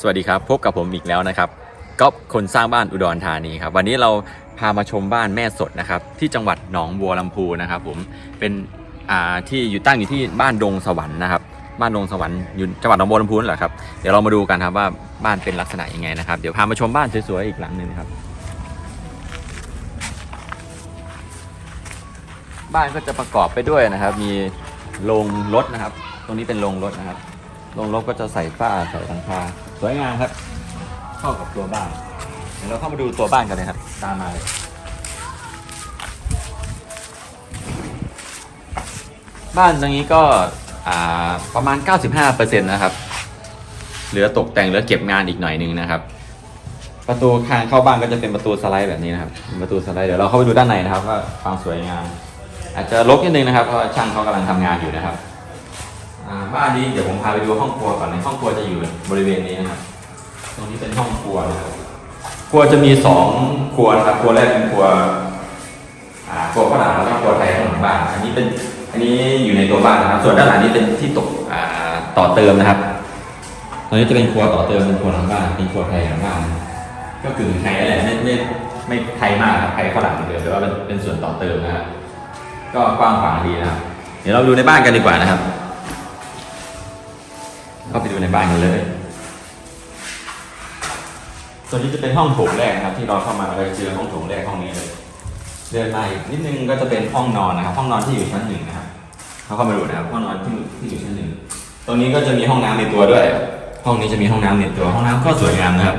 สวัสดีครับ พบกับผมอีกแล้วนะครับก๊อฟคนสร้างบ้านอุดรธานีครับ วันนี้เราพามาชมบ้านแม่สดนะครับ ที่จังหวัดหนองบัวลำพูนะครับ ผมเป็นอ่าที่อยู่ตั้งอยู่ที่บ้านดงสวรรค์นะครับ บ้านดงสวรรค์อยู่จังหวัดหนองบัวลำพูนั่นแหละครับเดี๋ยวเรามาดูกันครับว่าบ้านเป็นลักษณะยังไงนะครับเดี๋ยวพามาชมบ้านสวยๆอีกหลังหนึ่งครับ บ้านก็จะประกอบไปด้วยนะครับ มีโรงรถนะครับ ตรงนี้เป็นโรงรถนะครับ โรงรถก็จะใส่ฝ้าใส่หลังคาสวยงามครับ เข้ากับตัวบ้านเดี๋ยวเราเข้ามาดูตัวบ้านกันเลยครับ ตามมาเลยบ้านตรงนี้ก็ประมาณ 95%นะครับ เหลือตกแต่งเหลือเก็บงานอีกหน่อยหนึงนะครับ ประตูทางเข้าบ้านก็จะเป็นประตูสไลด์แบบนี้นะครับ ประตูสไลด์เดี๋ยวเราเข้าไปดูด้านในนะครับว่าความสวยงามอาจจะรกนิดนึงนะครับเพราะช่างเขากำลังทำงานอยู่นะครับ บ้านนี้เดี๋ยวผมพาไปดูห้องครัวก่อนในห้องครัวจะอยู่บริเวณนี้นะครับตรงนี้เป็นห้องครัวนะครับครัวจะมีสองครัวนะครับครัวแรกเป็นครัวครัวฝรั่งแล้วก็ครัวไทยข้างหลังบ้าน อันนี้เป็นอันนี้อยู่ในตัวบ้านนะครับ ส่วนด้านหลังนี้เป็นที่ตกต่อเติมนะครับตรงนี้จะเป็นครัวต่อเติมเป็นครัวหลังบ้านเป็นครัวไทยหลังบ้าน ก็คือไทยนั่นแหละไม่ไม่ไม่ไทยมากครับไทยฝรั่งเหมือนเดิมแต่ว่าเป็นเป็นส่วนต่อเติมนะครับก็กว้างขวางดีนะครับเดี๋ยวเราดูในบ้านกันดีกว่านะครับ เข้าไปดูในบ้านกันเลยส่วนนี้จะเป็นห้องโถงแรกนะครับ ที่เราเข้ามาเราจะเจอห้องโถงแรกห้องนี้เลย เดินมาอีกนิดนึงก็จะเป็นห้องนอนนะครับ ห้องนอนที่อยู่ชั้นหนึ่งนะครับเขาเข้ามาดูนะครับห้องนอนที่ที่อยู่ชั้นหนึ่งตรงนี้ก็จะมีห้องน้ำในตัวด้วย ห้องนี้จะมีห้องน้ำในตัว ห้องน้ำก็สวยงามนะครับ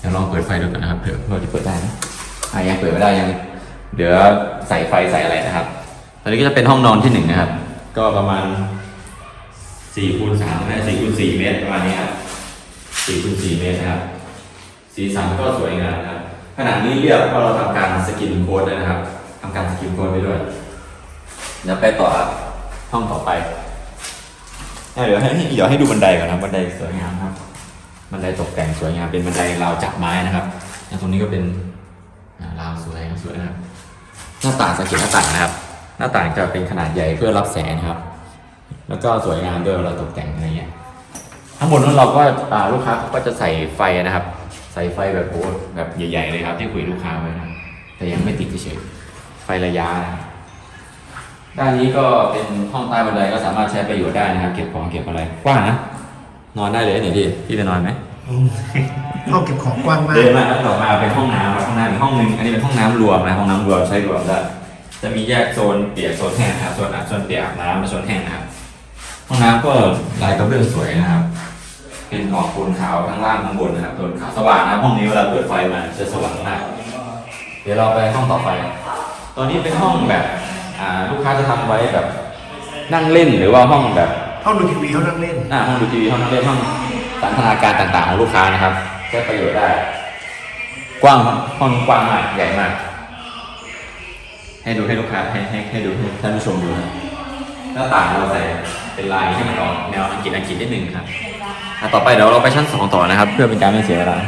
เดี๋ยวลองเปิดไฟดูกันนะครับเผื่อเผื่อจะเปิดได้นะอะยังเปิดไม่ได้ยังเดี๋ยวใส่ไฟใส่อะไรนะครับ ตอนนี้ก็จะเป็นห้องนอนที่หนึ่งนะครับ ก็ประมาณ สี่คูณสามนะสี่คูณสี่เมตรประมาณนี้ครับสี่คูณสี่เมตรนะครับ สีสันก็สวยงามนะครับขณะนี้เรียบเพราะเราทำการสกินโค้ดเลยนะครับทำการสกินโค้ดไปด้วยเดี๋ยวไปต่อครับห้องต่อไปเดี๋ยวให้เดี๋ยวให้ดูบันไดก่อนนะบันไดสวยงามครับ บันไดตกแต่งสวยงามเป็นบันไดราวจับไม้นะครับแล้วตรงนี้ก็เป็นอ่าราวสวยสวยนะครับ หน้าต่างสังเกตหน้าต่างนะครับ หน้าต่างจะเป็นขนาดใหญ่เพื่อรับแสงนะครับ แล้วก็สวยงามด้วยเวลาตกแต่งอะไรเงี้ยข้างบนนั้นเราก็อ่าลูกค้าเขาก็จะใส่ไฟนะครับ ใส่ไฟแบบโอ้แบบใหญ่ๆเลยครับ ที่คุยลูกค้าไว้นะครับแต่ยังไม่ติดเฉยๆไฟระยะนะครับด้านนี้ก็เป็นห้องใต้บันไดก็สามารถใช้ประโยชน์ได้นะครับ เก็บของเก็บอะไรกว้างนะนอนได้เลยเนี่ยพี่พี่ไปนอนไหมห้องเก็บของกว้างมากเดินมาแล้วต่อมาเป็นห้องน้ำครับห้องน้ำอีกห้องหนึงอันนี้เป็นห้องน้ำรวมนะห้องน้ำรวมใช้รวมได้จะมีแยกโซนเปียกโซนแห้งนะครับโซนอาบโซนเปียกอาบน้ำและโซนแห้งนะครับ ห้องน้ำก็ลายกระเบื้องสวยนะครับ เป็นออกโทนขาวข้างล่างข้างบนนะครับโทนขาวสว่างนะครับห้องนี้เวลาเปิดไฟมาจะสว่างมาก เดี๋ยวเราไปห้องต่อไปตอนนี้เป็นห้องแบบอ่าลูกค้าจะทำไว้แบบนั่งเล่นหรือว่าห้องแบบห้องดูทีวีเขานั่งเล่นอ่าห้องดูทีวีห้องนั่งเล่นห้องสันทนาการต่างๆของลูกค้านะครับใช้ประโยชน์ได้ กว้างครับห้องกว้างมากใหญ่มาก ให้ดูให้ลูกค้าให้ให้ให้ดูให้ท่านผู้ชมดูนะห น้าต่างเราใส่เป็นลายที่มันออกแนวอังกฤษอังกฤษนิดนึงครับอะต่อไปเดี๋ยวเราไปชั้นสองต่อนะครับ เพื่อเป็นการไม่เสียเวลา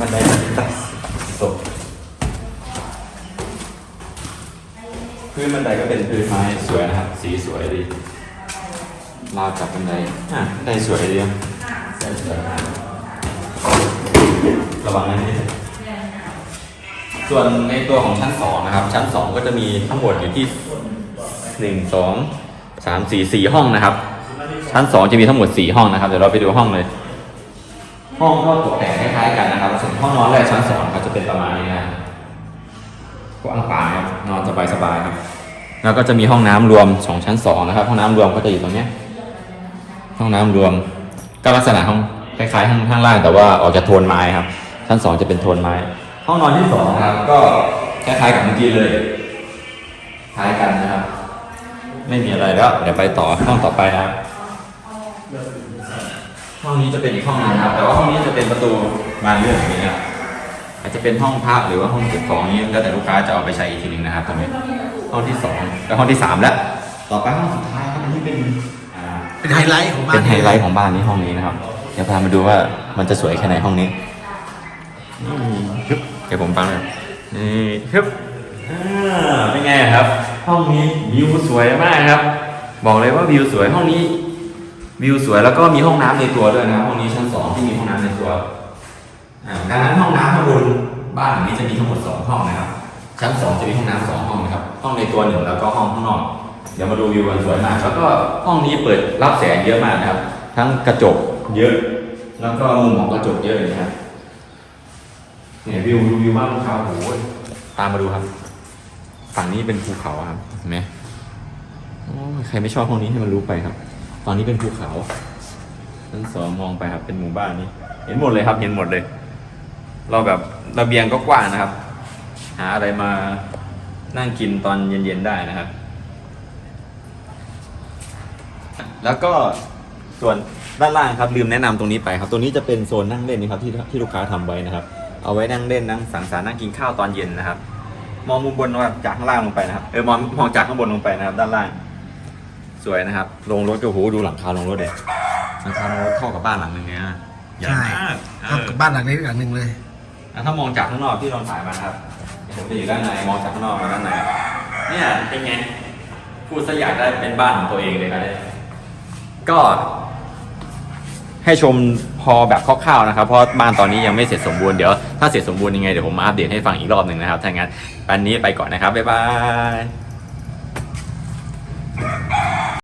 บันไดตัดตกพื้นบันไดก็เป็นพื้นไม้สวยนะครับ สีสวยดีราวจับบันไดอะบันไดสวยดีครับบันไดสวยมากระวังนะนี่ ส่วนในตัวของชั้นสองนะครับ ชั้นสองก็จะมีทั้งหมดอยู่ที่หนึ่งสองสามสี่สี่ห้องนะครับ ชั้นสองจะมีทั้งหมดสี่ห้องนะครับเดี๋ยวเราไปดูห้องเลย ห้องก็ตกแต่งคล้ายๆกันนะครับส่วนห้องนอนแรกชั้นสองก็จะเป็นประมาณนี้นะกว้างขวางครับนอนสบายๆครับ แล้วก็จะมีห้องน้ำรวมสองชั้นสองนะครับ ห้องน้ำรวมก็จะอยู่ตรงเนี้ยห้องน้ำรวม ก็ลักษณะห้องคล้ายๆข้างข้างล่างแต่ว่าออกจากโทนไม้ครับ ชั้นสองจะเป็นโทนไม้ ห้องนอนที่สองนะครับ ก็คล้ายๆกับเมื่อกี้เลยคล้ายกันนะครับ ไม่มีอะไรแล้ว เดี๋ยวไปต่อห้องต่อไปนะครับ ห้องนี้จะเป็นอีกห้องหนึงนะครับ แต่ว่าห้องนี้จะเป็นประตูบานเลื่อนอย่างนี้นะครับอาจจะเป็นห้องพักหรือว่าห้องเก็บของนี้แล้วแต่ลูกค้าจะเอาไปใช้อีกทีหนึงนะครับตรงนี้ห้องที่สองแล้วห้องที่สามแล้ว ต่อไปห้องสุดท้ายครับอันนี้เป็นอ่า เป็นไฮไลท์ของบ้านเป็นไฮไลท์ของบ้านนี้ห้องนี้นะครับ เดี๋ยวพามาดูว่ามันจะสวยแค่ไหนห้องนี้นี่ฮึบเดี๋ยวผมฟังเลยนี่ฮึบอ่าเป็นไงครับ ห้องนี้วิวสวยมากครับ บอกเลยว่าวิวสวยห้องนี้ วิวสวยแล้วก็มีห้องน้ำในตัวด้วยนะครับห้องนี้ชั้นสองที่มีห้องน้ำในตัวอ่าดังนั้นห้องน้ำข้างบนบ้านหลังนี้จะมีทั้งหมดสองห้องนะครับ ชั้นสองจะมีห้องน้ำสองห้องนะครับ ห้องในตัวหนึ่งแล้วก็ห้องข้างนอกเดี๋ยวมาดูวิวกันสวยมาก แล้วก็ห้องนี้เปิดรับแสงเยอะมากนะครับ ทั้งกระจกเยอะ แล้วก็มุมของกระจกเยอะเลยนะครับ เนี่ยวิวดูวิวบ้านภูเขาโอ้โหตามมาดูครับ ฝั่งนี้เป็นภูเขาครับเห็นไหมโอ้ยใครไม่ชอบห้องนี้ให้มันรู้ไปครับตอนนี้เป็นภูเขาชั้นสองมองไปครับ เป็นหมู่บ้านนี้ เห็นหมดเลยครับ เห็นหมดเลย เราแบบระเบียงก็กว้างนะครับ หาอะไรมานั่งกินตอนเย็นๆได้นะครับ แล้วก็ส่วนด้านล่างครับลืมแนะนำตรงนี้ไปครับตรงนี้จะเป็นโซนนั่งเล่นนะครับที่ที่ลูกค้าทำไว้นะครับ เอาไว้นั่งเล่นนั่งสังสรรค์นั่งกินข้าวตอนเย็นนะครับ มองมุมบนว่าจากข้างล่างลงไปนะครับเออมองมองจากข้างบนลงไปนะครับ ด้านล่าง สวยนะครับลงรถก็โหดูหลังคาลงรถเลยหลังคาลงรถเข้ากับบ้านหลังหนึงเนี่ยนะใหญ่ใช่มากเท่ากับบ้านหลังนี้หลังหนึ่งเลยอะถ้ามองจากข้างนอกที่เราถ่ายมานะครับผมจะอยู่ด้านในมองจากข้างนอกมาด้านในเนี่ยเป็นไงพูดซะอยากได้เป็นบ้านของตัวเองเลยนะเนี่ยก็ให้ชมพอแบบคร่าวๆนะครับ เพราะบ้านตอนนี้ยังไม่เสร็จสมบูรณ์เดี๋ยว ถ้าเสร็จสมบูรณ์ยังไงเดี๋ยวผมมาอัปเดตให้ฟังอีกรอบหนึ่งนะครับถ้างั้นวันนี้ไปก่อนนะครับบ๊ายบาย